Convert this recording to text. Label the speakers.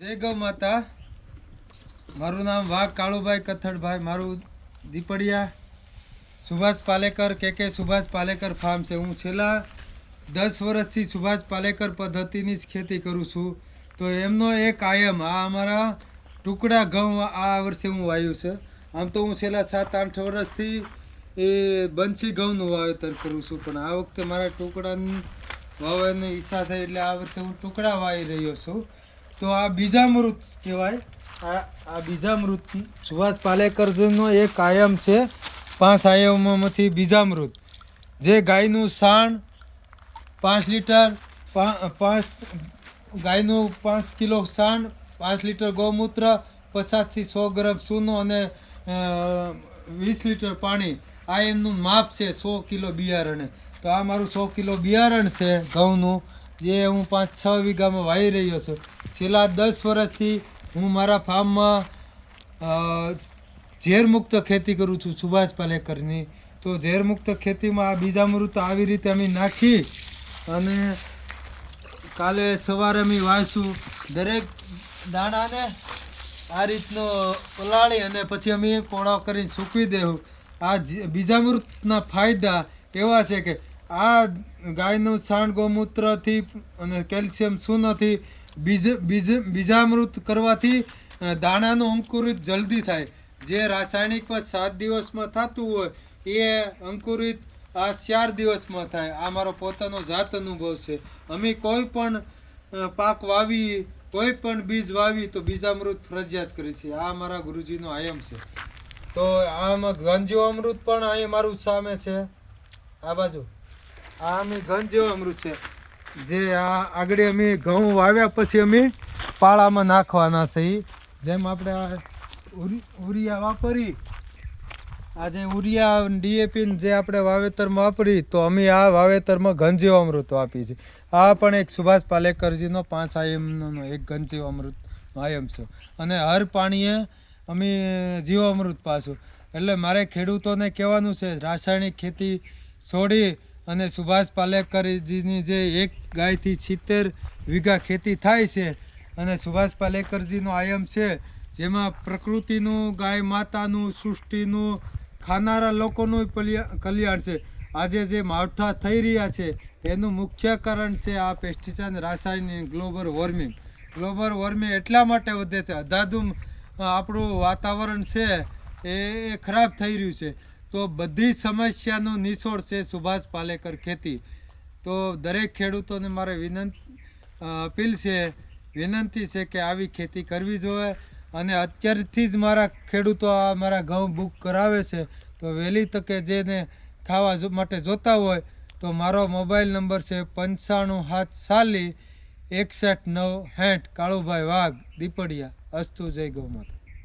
Speaker 1: જય ગૌ માતા. મારું નામ વાઘ કાળુભાઈ કથડભાઈ મારું દીપડિયા, સુભાષ પાલેકર, કે કે સુભાષ પાલેકર ફાર્મ છે. હું છેલ્લા દસ વર્ષથી સુભાષ પાલેકર પદ્ધતિની જ ખેતી કરું છું. તો એમનો એક આયમ, આ અમારા ટુકડા ઘઉં આ વર્ષે હું વાવ્યું છે. આમ તો હું છેલ્લા સાત આઠ વર્ષથી એ બંસી ઘઉંનું વાવેતર કરું છું. પણ આ વખતે મારા ટુકડાની વાવવાની ઈચ્છા થઈ એટલે આ વર્ષે હું ટુકડા વાવી રહ્યો છું. તો આ બીજામૃત કહેવાય. આ આ બીજામૃત સુભાષ પાલેકરનો એક આયામ છે પાંચ આયામોમાંથી બીજામૃત જે ગાયનું સાણ પાંચ લીટર પાંચ, ગાયનું પાંચ કિલો સાણ, પાંચ લીટર ગૌમૂત્ર, પચાસથી સો ગ્રામ સૂનો અને વીસ લીટર પાણી. આ એમનું માપ છે સો કિલો બિયારણે. તો આ મારું સો કિલો બિયારણ છે ઘઉંનું. જે હું પાંચ છ વીઘામાં વાવી રહ્યો છું. છેલ્લા દસ વર્ષથી હું મારા ફાર્મમાં ઝેરમુક્ત ખેતી કરું છું સુભાષ પાલેકરની. તો ઝેરમુક્ત ખેતીમાં આ બીજામૃત આવી રીતે અમે નાખી અને કાલે સવારે અમે વાવીશું. દરેક દાણાને આ રીતનો પલાળી અને પછી અમે પોળા કરીને સૂકવી દેવું આ બીજા બીજામૃતના ફાયદા એવા છે કે આ ગાયનું છાણ ગૌમૂત્રથી અને કેલ્શિયમ શૂન્યથી બીજ બીજ, બીજામૃત કરવાથી દાણાનું અંકુરિત જલ્દી થાય. જે રાસાયણિકમાં સાત દિવસમાં થતું હોય, એ અંકુરિત આ ચાર દિવસમાં થાય. આ મારો પોતાનો જાત અનુભવ છે. અમે કોઈ પણ પાક વાવી, કોઈ પણ બીજ વાવી તો બીજામૃત ફરજિયાત કરી છે આ મારા ગુરુજીનો આયમ છે. તો આમાં ગંજીવ અમૃત પણ અહીં મારું સામે છે. આ બાજુ. આ અમે ગંજીવ અમૃત છે. જે આ આગળ અમે ઘઉં વાવ્યા પછી અમે પાળામાં નાખવાના છે જેમ આપણે આ ઉરી- ઉરિયા વાપરી આજે ઉરિયા ડીએપી જે આપણે વાવેતરમાં વાપરી, તો અમે આ વાવેતરમાં ઘનજીવ અમૃત આપી છે આ પણ એક સુભાષ પાલેકરજીનો પાંચ આયમનો એક ઘનજીવ અમૃત આયમ છે. અને હર પાણીએ અમે જીવામૃત પાછું. એટલે મારે ખેડૂતોને કહેવાનું છે, રાસાયણિક ખેતી છોડી અને સુભાષ પાલેકરજીની જે એક ગાયથી સિત્તેર વીઘા ખેતી થાય છે અને સુભાષ પાલેકરજીનો આયમ છે, જેમાં પ્રકૃતિનું, ગાય માતાનું, સૃષ્ટિનું, ખાનારા લોકોનું કલ્યાણ છે. આજે જે માવઠા થઈ રહ્યા છે, એનું મુખ્ય કારણ છે આ પેસ્ટિસાઇડ રાસાયણિક ગ્લોબલ વોર્મિંગ. ગ્લોબલ વોર્મિંગ એટલા માટે વધે છે, અધાધુમ આપણું વાતાવરણ છે એ ખરાબ થઈ રહ્યું છે. તો બધી સમસ્યાનું નિચોડ છે સુભાષ પાલેકર ખેતી. તો દરેક ખેડૂતોને મારે વિનંત અપીલ છે, વિનંતી છે કે આવી ખેતી કરવી જોઈએ અને અત્યારથી જ મારા ખેડૂતો આ મારા ઘઉં બુક કરાવે છે. તો વહેલી તકે જેને ખાવા માટે જોતા હોય તો મારો મોબાઈલ નંબર છે પંચાણું સાત સાલી, એકસઠ નવ, હેઠ, કાળુભાઈ વાઘ, દીપડિયા, અસ્તુ જય ગૌ